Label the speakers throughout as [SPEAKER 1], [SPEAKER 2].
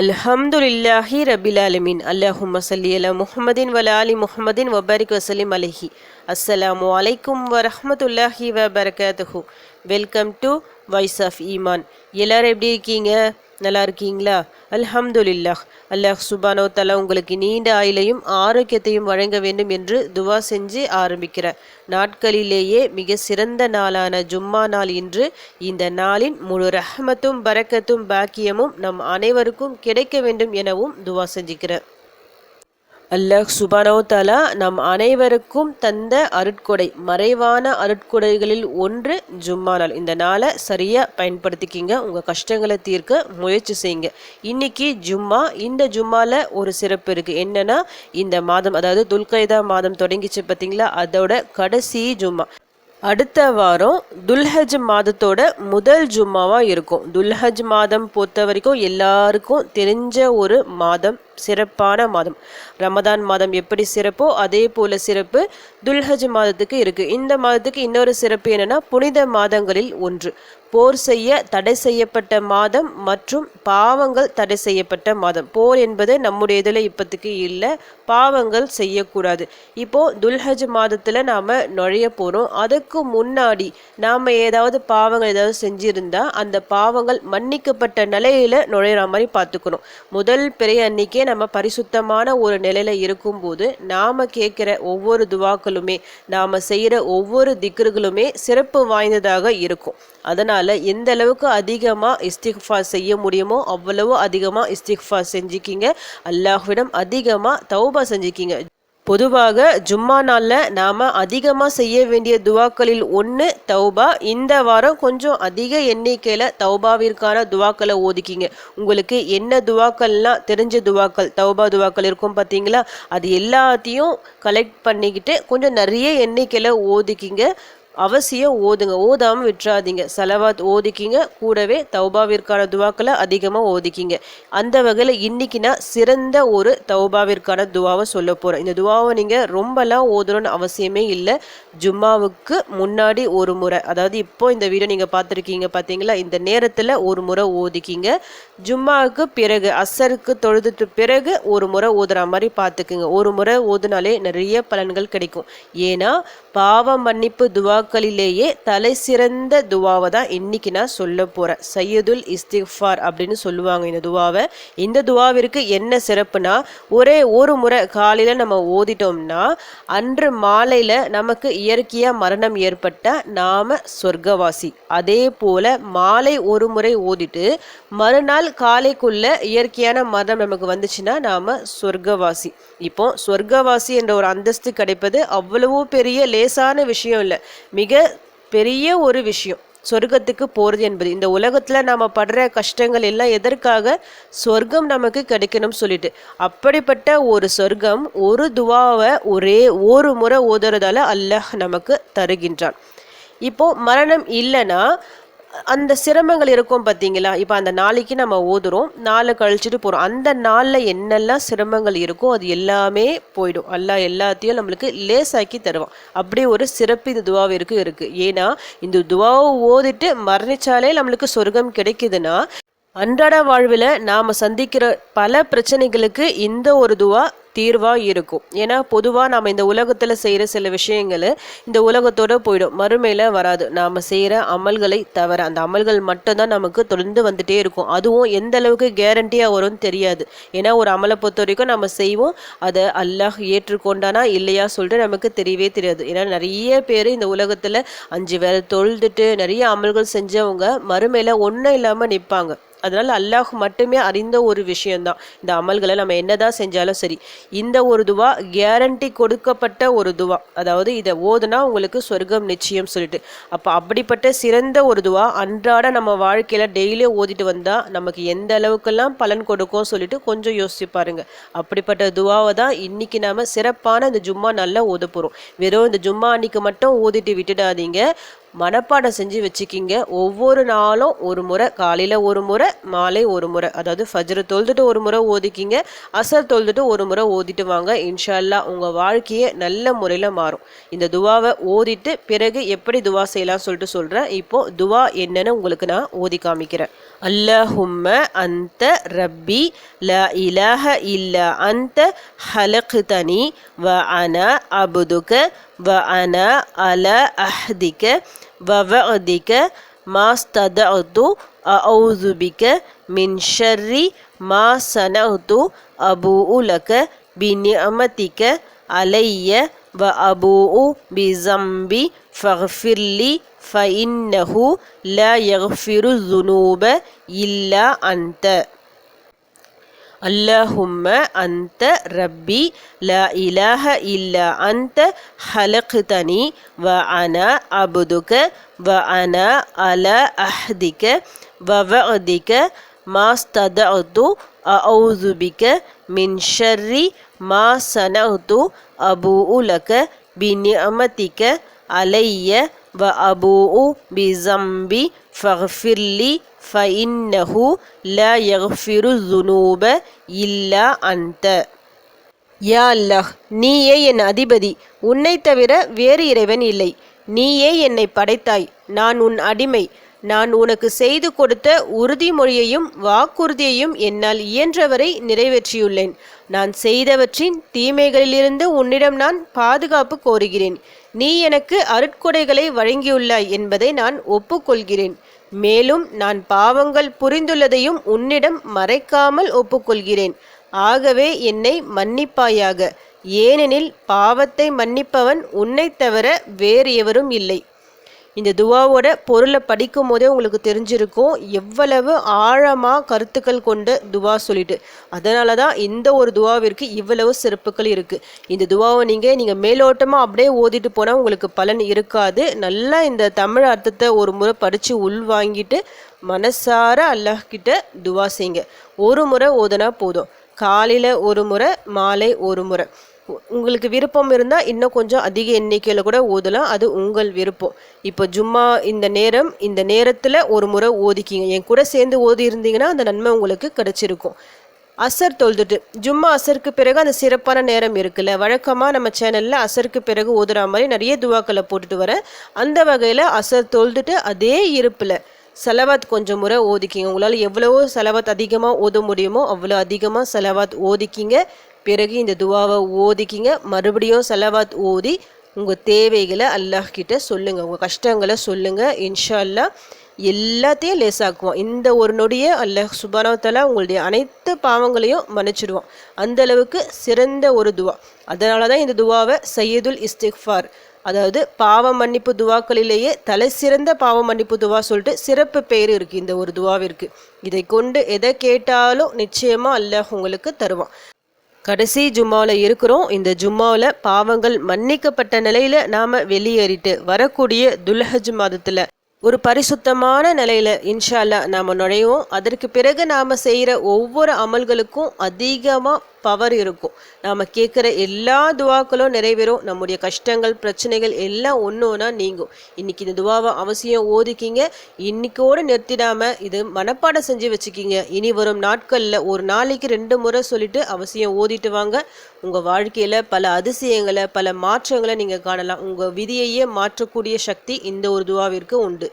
[SPEAKER 1] അലഹമുല്ലാഹി റബിലാലമീൻ അല്ലാഹുമ്മ സല്ലി അല മുഹമ്മദിൻ വലാലി മുഹമ്മദിൻ വബാരിക് വസലിം അലഹി അസ്സലാമു അലൈക്കും വറഹമത്തല്ലാഹി വബർക്കാത്തുഹു welcome to voice of Iman எல்லோரும் எப்படி இருக்கீங்க நல்லா இருக்கீங்களா அல்ஹம்துலில்லாஹ் அல்லாஹ் சுபானோ தலா உங்களுக்கு நீண்ட ஆயிலையும் ஆரோக்கியத்தையும் வழங்க வேண்டும் என்று துவா செஞ்சு ஆரம்பிக்கிற நாட்களிலேயே மிக சிறந்த நாளான ஜும்மா நாள் இன்று இந்த நாளின் முழு ரஹமத்தும் பறக்கத்தும் பாக்கியமும் நம் அனைவருக்கும் கிடைக்க வேண்டும் எனவும் துவா செஞ்சுக்கிறேன் அல்லாஹ் சுபானோ தாலா நம் அனைவருக்கும் தந்த அருட்கொடை மறைவான அருட்கொடைகளில் ஒன்று ஜும்மா நாள் இந்த நாளை சரியாக பயன்படுத்திக்கிங்க உங்கள் கஷ்டங்களை தீர்க்க முயற்சி செய்யுங்க இன்றைக்கி ஜும்மா இந்த ஜும்மாவில் ஒரு சிறப்பு இருக்குது என்னென்னா இந்த மாதம் அதாவது துல்கைதா மாதம் தொடங்கிச்சு பார்த்தீங்களா அதோட கடைசி ஜும்மா அடுத்த வாரம் துல்ஹஜ் மாதத்தோட முதல் ஜும்மாவாக இருக்கும் துல்ஹஜ் மாதம் பொறுத்த வரைக்கும் எல்லாருக்கும் தெரிஞ்ச ஒரு மாதம் சிறப்பான மாதம் ரமதான் மாதம் எப்படி சிறப்போ அதே போல் சிறப்பு துல்ஹஜ் மாதத்துக்கு இருக்குது இந்த மாதத்துக்கு இன்னொரு சிறப்பு என்னென்னா புனித மாதங்களில் ஒன்று போர் செய்ய தடை செய்யப்பட்ட மாதம் மற்றும் பாவங்கள் தடை செய்யப்பட்ட மாதம் போர் என்பது நம்முடைய இதில் இப்போத்துக்கு இல்லை பாவங்கள் செய்யக்கூடாது இப்போது துல்ஹஜ் மாதத்தில் நாம் நுழைய போகிறோம் அதுக்கு அதற்கு முன்னாடி நாம் ஏதாவது பாவங்கள் ஏதாவது செஞ்சுருந்தா அந்த பாவங்கள் மன்னிக்கப்பட்ட நிலையில் நுழையிற மாதிரி பார்த்துக்கணும் முதல் பிறைய அன்னைக்கே நம்ம பரிசுத்தமான ஒரு நிலையில் இருக்கும்போது நாம் கேட்குற ஒவ்வொரு துவாக்களுமே நாம் செய்கிற ஒவ்வொரு திக்ருகளுமே சிறப்பு வாய்ந்ததாக இருக்கும் அதனால் எந்த அளவுக்கு அதிகமாக இஸ்திஃபா செய்ய முடியுமோ அவ்வளவு அதிகமாக இஸ்திஃபா செஞ்சுக்கிங்க அல்லாஹ்விடம் அதிகமாக தௌபா செஞ்சுக்கிங்க பொதுவாக ஜும்மா நாளில் நாம் அதிகமாக செய்ய வேண்டிய துவாக்களில் ஒன்று தௌபா இந்த வாரம் கொஞ்சம் அதிக எண்ணிக்கையில் தௌபாவிற்கான துவாக்களை ஒதுக்கிங்க உங்களுக்கு என்ன துவாக்கள்லாம் தெரிஞ்ச துவாக்கள் தௌபா துவாக்கள் இருக்கும் பார்த்தீங்களா அது எல்லாத்தையும் கலெக்ட் பண்ணிக்கிட்டு கொஞ்சம் நிறைய எண்ணிக்கையில் ஓதிக்கிங்க அவசியம் ஓதுங்க ஓதாமல் விட்டுறாதீங்க செலவாத் ஓதிக்கிங்க கூடவே தௌபாவிற்கான துவாக்களை அதிகமாக ஓதிக்கிங்க அந்த வகையில் இன்றைக்கி நான் சிறந்த ஒரு தௌபாவிற்கான துவாவை சொல்ல போகிறேன் இந்த துவாவை நீங்கள் ரொம்பலாம் ஓதணும்னு அவசியமே இல்லை ஜும்மாவுக்கு முன்னாடி ஒரு முறை அதாவது இப்போ இந்த வீடியோ நீங்கள் பார்த்துருக்கீங்க பார்த்தீங்களா இந்த நேரத்தில் ஒரு முறை ஓதிக்கிங்க ஜும்மாவுக்கு பிறகு அசருக்கு தொழுதுட்டு பிறகு ஒரு முறை ஓதுற மாதிரி பார்த்துக்குங்க ஒரு முறை ஓதுனாலே நிறைய பலன்கள் கிடைக்கும் ஏன்னா பாவ மன்னிப்பு துவா துவாக்களிலேயே தலை சிறந்த துவாவை தான் இன்னைக்கு நான் சொல்ல போகிறேன் சையதுல் இஸ்திஃபார் அப்படின்னு சொல்லுவாங்க இந்த துவாவை இந்த துவாவிற்கு என்ன சிறப்புனா ஒரே ஒரு முறை காலையில் நம்ம ஓதிட்டோம்னா அன்று மாலையில் நமக்கு இயற்கையாக மரணம் ஏற்பட்ட நாம் சொர்க்கவாசி அதே போல் மாலை ஒரு முறை ஓதிட்டு மறுநாள் காலைக்குள்ளே இயற்கையான மரணம் நமக்கு வந்துச்சுன்னா நாம் சொர்க்கவாசி இப்போ சொர்க்கவாசி என்ற ஒரு அந்தஸ்து கிடைப்பது அவ்வளவோ பெரிய லேசான விஷயம் இல்லை மிக பெரிய ஒரு விஷயம் சொர்க்கத்துக்கு போகிறது என்பது இந்த உலகத்தில் நாம் படுற கஷ்டங்கள் எல்லாம் எதற்காக சொர்க்கம் நமக்கு கிடைக்கணும்னு சொல்லிட்டு அப்படிப்பட்ட ஒரு சொர்க்கம் ஒரு துவாவை ஒரே ஒரு முறை ஓதுறதால அல்லாஹ் நமக்கு தருகின்றான் இப்போ மரணம் இல்லைன்னா அந்த சிரமங்கள் இருக்கும் பார்த்தீங்களா இப்போ அந்த நாளைக்கு நம்ம ஓதுறோம் நாளை கழிச்சுட்டு போகிறோம் அந்த நாளில் என்னெல்லாம் சிரமங்கள் இருக்கோ அது எல்லாமே போயிடும் எல்லா எல்லாத்தையும் நம்மளுக்கு லேசாக்கி தருவான் அப்படியே ஒரு சிறப்பு இந்த துவாவிற்கு இருக்குது ஏன்னா இந்த துவாவை ஓதிட்டு மரணிச்சாலே நம்மளுக்கு சொர்க்கம் கிடைக்குதுன்னா அன்றாட வாழ்வில் நாம் சந்திக்கிற பல பிரச்சனைகளுக்கு இந்த ஒரு துவா தீர்வாக இருக்கும் ஏன்னா பொதுவாக நாம் இந்த உலகத்தில் செய்கிற சில விஷயங்கள் இந்த உலகத்தோடு போயிடும் மறுமையில் வராது நாம் செய்கிற அமல்களை தவிர அந்த அமல்கள் மட்டும்தான் நமக்கு தொடர்ந்து வந்துகிட்டே இருக்கும் அதுவும் எந்த அளவுக்கு கேரண்டியாக வரும்னு தெரியாது ஏன்னா ஒரு அமலை பொறுத்த வரைக்கும் நம்ம செய்வோம் அதை அல்லாஹ் ஏற்றுக்கொண்டானா இல்லையா சொல்லிட்டு நமக்கு தெரியவே தெரியாது ஏன்னா நிறைய பேர் இந்த உலகத்தில் அஞ்சு வேலை தொழுதுட்டு நிறைய அமல்கள் செஞ்சவங்க மறுமையில் ஒன்றும் இல்லாமல் நிற்பாங்க அதனால் அல்லாஹ் மட்டுமே அறிந்த ஒரு விஷயந்தான் இந்த அமல்களை நம்ம என்னதான் செஞ்சாலும் சரி இந்த ஒரு துவா கேரண்டி கொடுக்கப்பட்ட ஒரு துவா அதாவது இதை ஓதுனா உங்களுக்கு சொர்க்கம் நிச்சயம் சொல்லிட்டு அப்போ அப்படிப்பட்ட சிறந்த ஒரு துவா அன்றாட நம்ம வாழ்க்கையில் டெய்லியும் ஓதிட்டு வந்தால் நமக்கு எந்த அளவுக்கெல்லாம் பலன் கொடுக்கும் சொல்லிட்டு கொஞ்சம் யோசிச்சு பாருங்க அப்படிப்பட்ட துவாவை தான் இன்னைக்கு நாம் சிறப்பான இந்த ஜும்மா நல்லா ஓத போகிறோம் வெறும் இந்த ஜும்மா அன்னைக்கு மட்டும் ஓதிட்டு விட்டுடாதீங்க மனப்பாடம் செஞ்சு வச்சுக்கிங்க ஒவ்வொரு நாளும் ஒரு முறை காலையில் ஒரு முறை மாலை ஒரு முறை அதாவது ஃபஜ்ரு தொழுதுட்டு ஒரு முறை ஓதிக்கிங்க அசர் தொழுதுட்டு ஒரு முறை ஓதிட்டு வாங்க இன்ஷால்லா உங்கள் வாழ்க்கையே நல்ல முறையில் மாறும் இந்த துவாவை ஓதிட்டு பிறகு எப்படி துவா செய்யலாம் சொல்லிட்டு சொல்கிறேன் இப்போது துவா என்னன்னு உங்களுக்கு நான் ஓதி காமிக்கிறேன் اللهم أنت ربي لا إله إلا أنت خلقتني وأنا عبدك وأنا على أحدك ووعدك ما استدعت أعوذ بك من شر ما صنعت أبوء لك بنعمتك علي وأبوء بذنبي فاغفر لي فإنه لا يغفر الذنوب إلا أنت اللهم أنت ربي لا إله إلا أنت خلقتني وأنا عبدك وأنا على أحدك ووعدك ما استدعت أعوذ بك من شر ما صنعت أبوء لك بنعمتك அலைய வ அபூ பிசம்பி ஃபஹ்ஃபிர்லி ஃபஇன்னஹு ல யஃபிரு ஜுனூப இல்லா அந்த யா அல்லாஹ் நீயே என் அதிபதி உன்னை தவிர வேறு இறைவன் இல்லை நீயே என்னை படைத்தாய் நான் உன் அடிமை நான் உனக்கு செய்து கொடுத்த உறுதிமொழியையும் வாக்குறுதியையும் என்னால் இயன்றவரை நிறைவேற்றியுள்ளேன் நான் செய்தவற்றின் தீமைகளிலிருந்து உன்னிடம் நான் பாதுகாப்பு கோருகிறேன் நீ எனக்கு அருட்கொடைகளை வழங்கியுள்ளாய் என்பதை நான் ஒப்புக்கொள்கிறேன் மேலும் நான் பாவங்கள் புரிந்துள்ளதையும் உன்னிடம் மறைக்காமல் ஒப்புக்கொள்கிறேன் ஆகவே என்னை மன்னிப்பாயாக ஏனெனில் பாவத்தை மன்னிப்பவன் உன்னை தவிர வேறு எவரும் இல்லை இந்த துவாவோட பொருளை படிக்கும் போதே உங்களுக்கு தெரிஞ்சிருக்கும் எவ்வளவு ஆழமாக கருத்துக்கள் கொண்டு துவா சொல்லிட்டு அதனால தான் இந்த ஒரு துவாவிற்கு இவ்வளவு சிறப்புகள் இருக்குது இந்த துவாவை நீங்கள் நீங்கள் மேலோட்டமாக அப்படியே ஓதிட்டு போனால் உங்களுக்கு பலன் இருக்காது நல்லா இந்த தமிழ் அர்த்தத்தை ஒரு முறை படித்து உள்வாங்கிட்டு மனசார அல்லாஹ்கிட்ட துவா செய்யுங்க ஒரு முறை ஓதுனா போதும் காலையில் ஒரு முறை மாலை ஒரு முறை உங்களுக்கு விருப்பம் இருந்தால் இன்னும் கொஞ்சம் அதிக எண்ணிக்கையில் கூட ஓதலாம் அது உங்கள் விருப்பம் இப்போ ஜும்மா இந்த நேரம் இந்த நேரத்தில் ஒரு முறை ஓதிக்கிங்க என் கூட சேர்ந்து ஓதி இருந்தீங்கன்னா அந்த நன்மை உங்களுக்கு கிடச்சிருக்கும் அசர் தொழுதுட்டு ஜும்மா அசருக்கு பிறகு அந்த சிறப்பான நேரம் இருக்குல்ல வழக்கமாக நம்ம சேனலில் அசருக்கு பிறகு ஓதுற மாதிரி நிறைய துவாக்களை போட்டுட்டு வரேன் அந்த வகையில் அசர் தொழுதுட்டு அதே இருப்பில் செலவாத் கொஞ்சம் முறை ஓதிக்கிங்க உங்களால் எவ்வளவோ செலவாத் அதிகமாக ஓத முடியுமோ அவ்வளோ அதிகமாக செலவாத் ஓதிக்கிங்க பிறகு இந்த துவாவை ஓதிக்கிங்க மறுபடியும் செலவாத் ஓதி உங்கள் தேவைகளை அல்லாஹ் சொல்லுங்கள் உங்கள் கஷ்டங்களை சொல்லுங்கள் இன்ஷா அல்லா எல்லாத்தையும் லேசாக்குவோம் இந்த ஒரு நொடியை அல்லாஹ் சுபானவத்தால் உங்களுடைய அனைத்து பாவங்களையும் மன்னிச்சிடுவான் அந்த அளவுக்கு சிறந்த ஒரு துவா அதனால தான் இந்த துவாவை சையதுல் இஸ்திக்ஃபார் அதாவது பாவ மன்னிப்பு துவாக்களிலேயே தலை சிறந்த பாவ மன்னிப்பு துவா சொல்லிட்டு சிறப்பு பெயர் இருக்குது இந்த ஒரு துவாவிற்கு இதை கொண்டு எதை கேட்டாலும் நிச்சயமாக அல்லாஹ் உங்களுக்கு தருவான் கடைசி ஜும்மாவில் இருக்கிறோம் இந்த ஜும்மாவில் பாவங்கள் மன்னிக்கப்பட்ட நிலையில் நாம் வெளியேறிட்டு வரக்கூடிய துல்ஹஜ் மாதத்தில் ஒரு பரிசுத்தமான நிலையில் இன்ஷால்லா நாம் நுழைவோம் அதற்கு பிறகு நாம் செய்கிற ஒவ்வொரு அமல்களுக்கும் அதிகமாக பவர் இருக்கும் நாம் கேட்குற எல்லா துவாக்களும் நிறைவேறும் நம்முடைய கஷ்டங்கள் பிரச்சனைகள் எல்லாம் ஒன்று ஒன்றா நீங்கும் இன்றைக்கி இந்த துவாவை அவசியம் ஓதிக்கிங்க இன்றைக்கோடு நிறுத்திடாமல் இது மனப்பாடம் செஞ்சு வச்சுக்கிங்க இனி வரும் நாட்களில் ஒரு நாளைக்கு ரெண்டு முறை சொல்லிட்டு அவசியம் ஓதிட்டு வாங்க உங்கள் வாழ்க்கையில் பல அதிசயங்களை பல மாற்றங்களை நீங்கள் காணலாம் உங்கள் விதியையே மாற்றக்கூடிய சக்தி இந்த ஒரு துவாவிற்கு உண்டு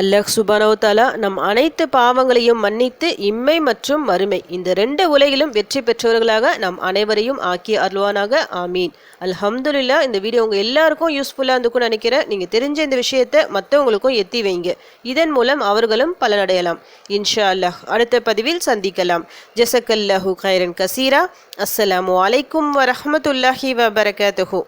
[SPEAKER 1] அல்லஹ் சுபானோதாலா நம் அனைத்து பாவங்களையும் மன்னித்து இம்மை மற்றும் மறுமை இந்த ரெண்டு உலகிலும் வெற்றி பெற்றவர்களாக நம் அனைவரையும் ஆக்கி அருள்வானாக ஆமீன் அல்ஹம்துல்லா இந்த வீடியோ உங்கள் எல்லாருக்கும் யூஸ்ஃபுல்லாக இருந்துக்கும்னு நினைக்கிறேன் நீங்கள் தெரிஞ்ச இந்த விஷயத்தை மற்றவங்களுக்கும் எத்தி வைங்க இதன் மூலம் அவர்களும் பலனடையலாம் இன்ஷா அல்லாஹ் அடுத்த பதிவில் சந்திக்கலாம் ஜசக்கல்லாஹு கைரன் கசீரா அஸ்ஸலாமு அலைக்கும் வரமத்துல்லாஹி வபரகாத்துஹூ